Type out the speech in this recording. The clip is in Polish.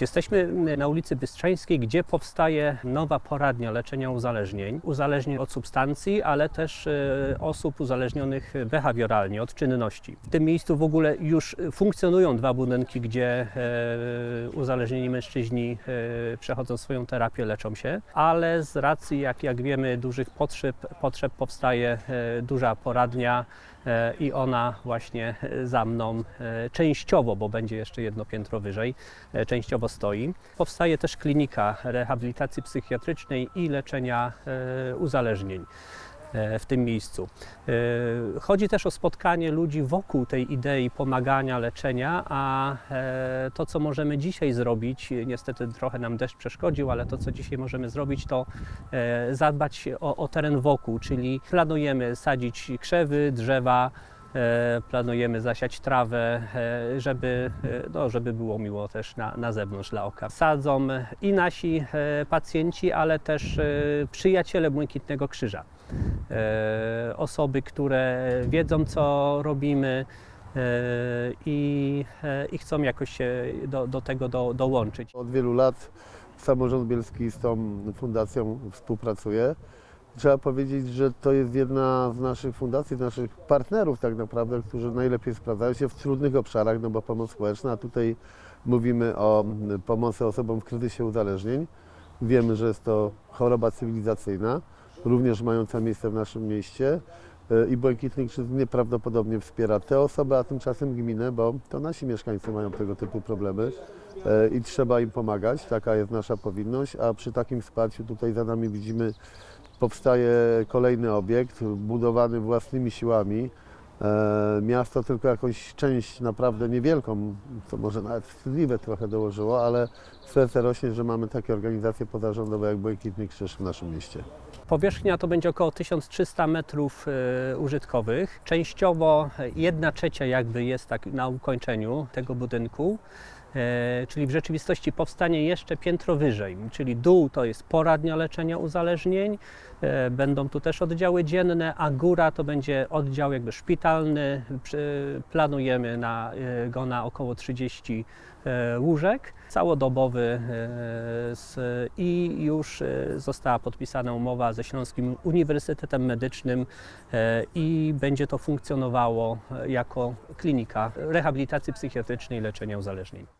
Jesteśmy na ulicy Bystrzańskiej, gdzie powstaje nowa poradnia leczenia uzależnień. Uzależnień od substancji, ale też e, osób uzależnionych behawioralnie, od czynności. W tym miejscu w ogóle już funkcjonują dwa budynki, gdzie e, uzależnieni mężczyźni e, przechodzą swoją terapię, leczą się, ale z racji, jak, jak wiemy, dużych potrzeb, potrzeb powstaje duża poradnia i ona właśnie e, za mną e, częściowo, bo będzie jeszcze jedno piętro wyżej, e, częściowo stoi. Powstaje też klinika rehabilitacji psychiatrycznej i leczenia e, uzależnień e, w tym miejscu. E, Chodzi też o spotkanie ludzi wokół tej idei pomagania, leczenia, a e, to, co możemy dzisiaj zrobić, niestety trochę nam deszcz przeszkodził, ale to, co dzisiaj możemy zrobić, to e, zadbać o, o teren wokół, czyli planujemy sadzić krzewy, drzewa, e, planujemy zasiać trawę, e, żeby, e, no, żeby było miło też na, na zewnątrz dla oka. Sadzą i nasi e, pacjenci, ale też e, przyjaciele Błękitnego Krzyża. E, Osoby, które wiedzą, co robimy e, i, e, i chcą jakoś się do, do tego do, dołączyć. Od wielu lat samorząd bielski z tą fundacją współpracuje. Trzeba powiedzieć, że to jest jedna z naszych fundacji, z naszych partnerów tak naprawdę, którzy najlepiej sprawdzają się w trudnych obszarach, no bo pomoc społeczna, a tutaj mówimy o pomocy osobom w kryzysie uzależnień. Wiemy, że jest to choroba cywilizacyjna, również mająca miejsce w naszym mieście. I Błękitny Krzyż nieprawdopodobnie wspiera te osoby, a tymczasem gminę, bo to nasi mieszkańcy mają tego typu problemy e, i trzeba im pomagać. Taka jest nasza powinność, a przy takim wsparciu tutaj za nami widzimy, powstaje kolejny obiekt budowany własnymi siłami. E, Miasto tylko jakąś część naprawdę niewielką, co może nawet wstydliwe trochę dołożyło, ale serce rośnie, że mamy takie organizacje pozarządowe jak Błękitny Krzyż w naszym mieście. Powierzchnia to będzie około 1300 metrów e, użytkowych. Częściowo jedna trzecia jakby jest tak na ukończeniu tego budynku. E, czyli w rzeczywistości powstanie jeszcze piętro wyżej, czyli dół to jest poradnia leczenia uzależnień, e, będą tu też oddziały dzienne, a góra to będzie oddział jakby szpitalny. Planujemy na, e, go na około 30 e, łóżek, całodobowy i już została podpisana umowa ze Śląskim Uniwersytetem Medycznym i będzie to funkcjonowało jako klinika rehabilitacji psychiatrycznej i leczenia uzależnień.